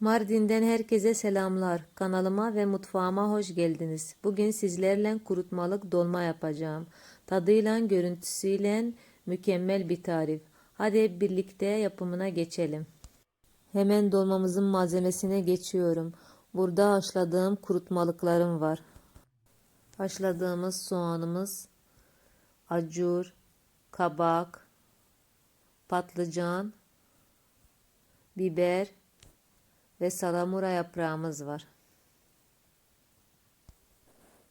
Mardin'den herkese selamlar. Kanalıma ve mutfağıma hoş geldiniz. Bugün sizlerle kurutmalık dolma yapacağım. Tadıyla, görüntüsüyle mükemmel bir tarif. Hadi hep birlikte yapımına geçelim. Hemen dolmamızın malzemesine geçiyorum. Burada haşladığım kurutmalıklarım var. Haşladığımız soğanımız, acur, kabak, patlıcan, biber ve salamura yaprağımız var.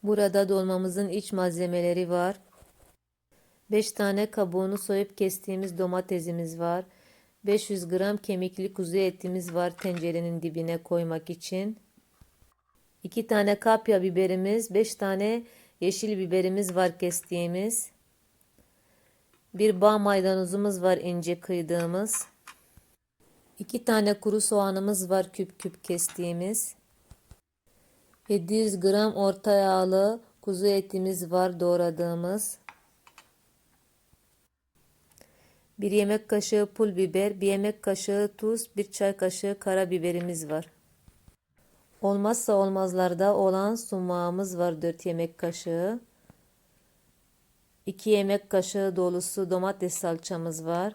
Burada dolmamızın iç malzemeleri var. 5 tane kabuğunu soyup kestiğimiz domatesimiz var. 500 gram kemikli kuzu etimiz var tencerenin dibine koymak için. 2 tane kapya biberimiz, 5 tane yeşil biberimiz var kestiğimiz. Bir bağ maydanozumuz var ince kıydığımız. 2 tane kuru soğanımız var küp küp kestiğimiz. 700 gram orta yağlı kuzu etimiz var doğradığımız. 1 yemek kaşığı pul biber, 1 yemek kaşığı tuz, 1 çay kaşığı karabiberimiz var. Olmazsa olmazlarda olan sumağımız var 4 yemek kaşığı. 2 yemek kaşığı dolusu domates salçamız var.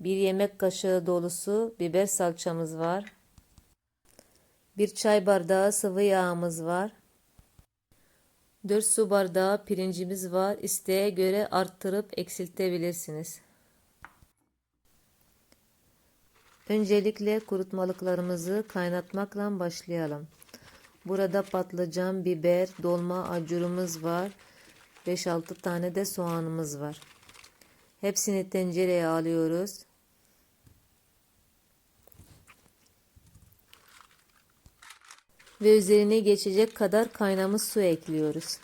1 yemek kaşığı dolusu biber salçamız var. 1 çay bardağı sıvı yağımız var. 4 su bardağı pirincimiz var. İsteğe göre arttırıp eksiltebilirsiniz. Öncelikle kurutmalıklarımızı kaynatmakla başlayalım. Burada patlıcan, biber, dolma, acurumuz var. 5-6 tane de soğanımız var. Hepsini tencereye alıyoruz. Ve üzerine geçecek kadar kaynamış su ekliyoruz.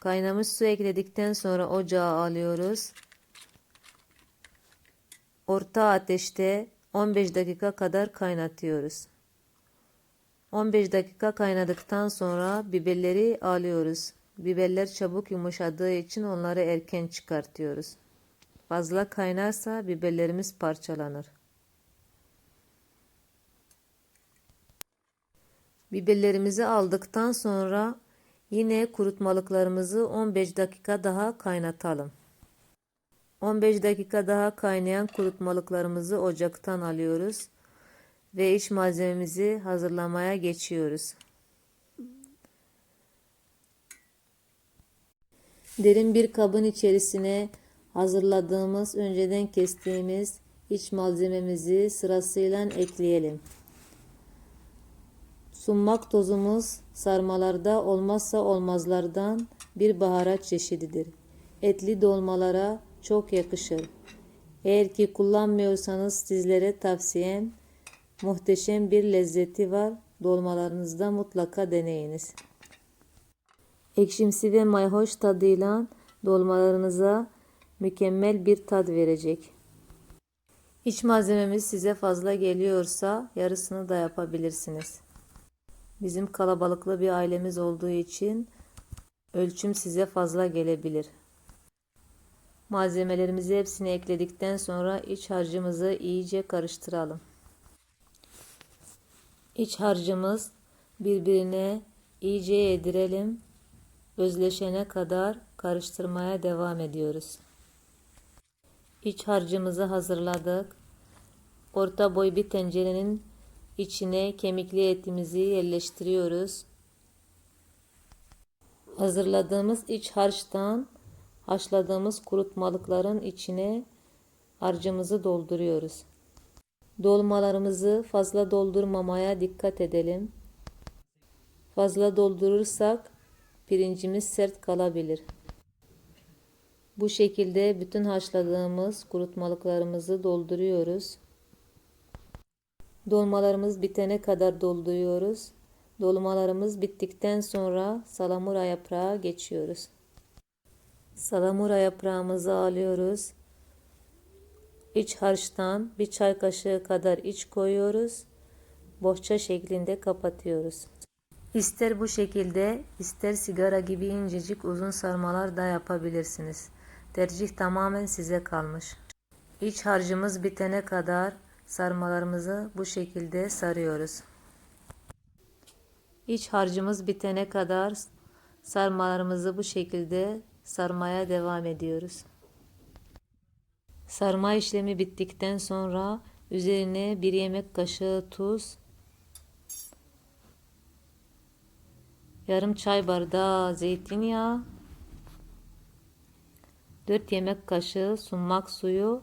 Kaynamış su ekledikten sonra ocağa alıyoruz. Orta ateşte 15 dakika kadar kaynatıyoruz. 15 dakika kaynadıktan sonra biberleri alıyoruz. Biberler çabuk yumuşadığı için onları erken çıkartıyoruz. Fazla kaynarsa biberlerimiz parçalanır. Biberlerimizi aldıktan sonra yine kurutmalıklarımızı 15 dakika daha kaynatalım. 15 dakika daha kaynayan kurutmalıklarımızı ocaktan alıyoruz ve iç malzememizi hazırlamaya geçiyoruz. Derin bir kabın içerisine hazırladığımız, önceden kestiğimiz iç malzememizi sırasıyla ekleyelim. Sunmak tozumuz sarmalarda olmazsa olmazlardan bir baharat çeşididir. Etli dolmalara çok yakışır. Eğer ki kullanmıyorsanız sizlere tavsiyem muhteşem bir lezzeti var. Dolmalarınızda mutlaka deneyiniz. Ekşimsi ve mayhoş tadıyla dolmalarınıza mükemmel bir tad verecek. İç malzememiz size fazla geliyorsa yarısını da yapabilirsiniz. Bizim kalabalıklı bir ailemiz olduğu için ölçüm size fazla gelebilir. Malzemelerimizi hepsini ekledikten sonra iç harcımızı iyice karıştıralım. İç harcımız birbirine iyice yedirelim. Özleşene kadar karıştırmaya devam ediyoruz. İç harcımızı hazırladık. Orta boy bir tencerenin içine kemikli etimizi yerleştiriyoruz. Hazırladığımız iç harçtan haşladığımız kurutmalıkların içine harcımızı dolduruyoruz. Dolmalarımızı fazla doldurmamaya dikkat edelim. Fazla doldurursak pirincimiz sert kalabilir. Bu şekilde bütün haşladığımız kurutmalıklarımızı dolduruyoruz. Dolmalarımız bitene kadar dolduruyoruz. Dolmalarımız bittikten sonra salamura yaprağı geçiyoruz. Salamura yaprağımızı alıyoruz. İç harçtan bir çay kaşığı kadar iç koyuyoruz. Bohça şeklinde kapatıyoruz. İster bu şekilde ister sigara gibi incecik uzun sarmalar da yapabilirsiniz. Tercih tamamen size kalmış. İç harcımız bitene kadar sarmalarımızı bu şekilde sarıyoruz. İç harcımız bitene kadar sarmalarımızı bu şekilde sarmaya devam ediyoruz. Sarma işlemi bittikten sonra üzerine bir yemek kaşığı tuz, yarım çay bardağı zeytinyağı, 4 yemek kaşığı sumak suyu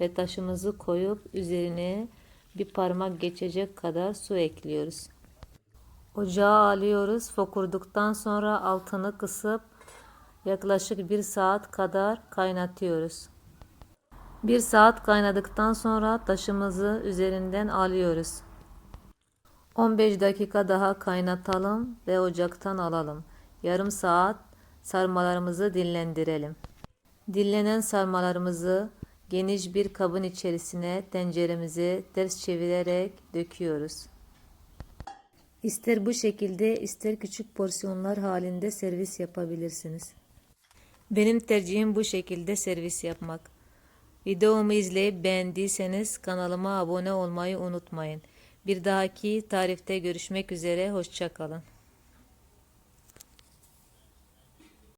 ve taşımızı koyup üzerine bir parmak geçecek kadar su ekliyoruz. Ocağa alıyoruz. Fokurduktan sonra altını kısıp yaklaşık bir saat kadar kaynatıyoruz. Bir saat kaynadıktan sonra taşımızı üzerinden alıyoruz. 15 dakika daha kaynatalım ve ocaktan alalım. Yarım saat sarmalarımızı dinlendirelim. Dinlenen sarmalarımızı geniş bir kabın içerisine tenceremizi ters çevirerek döküyoruz. İster bu şekilde ister küçük porsiyonlar halinde servis yapabilirsiniz. Benim tercihim bu şekilde servis yapmak. Videomu izleyip beğendiyseniz kanalıma abone olmayı unutmayın. Bir dahaki tarifte görüşmek üzere, hoşçakalın.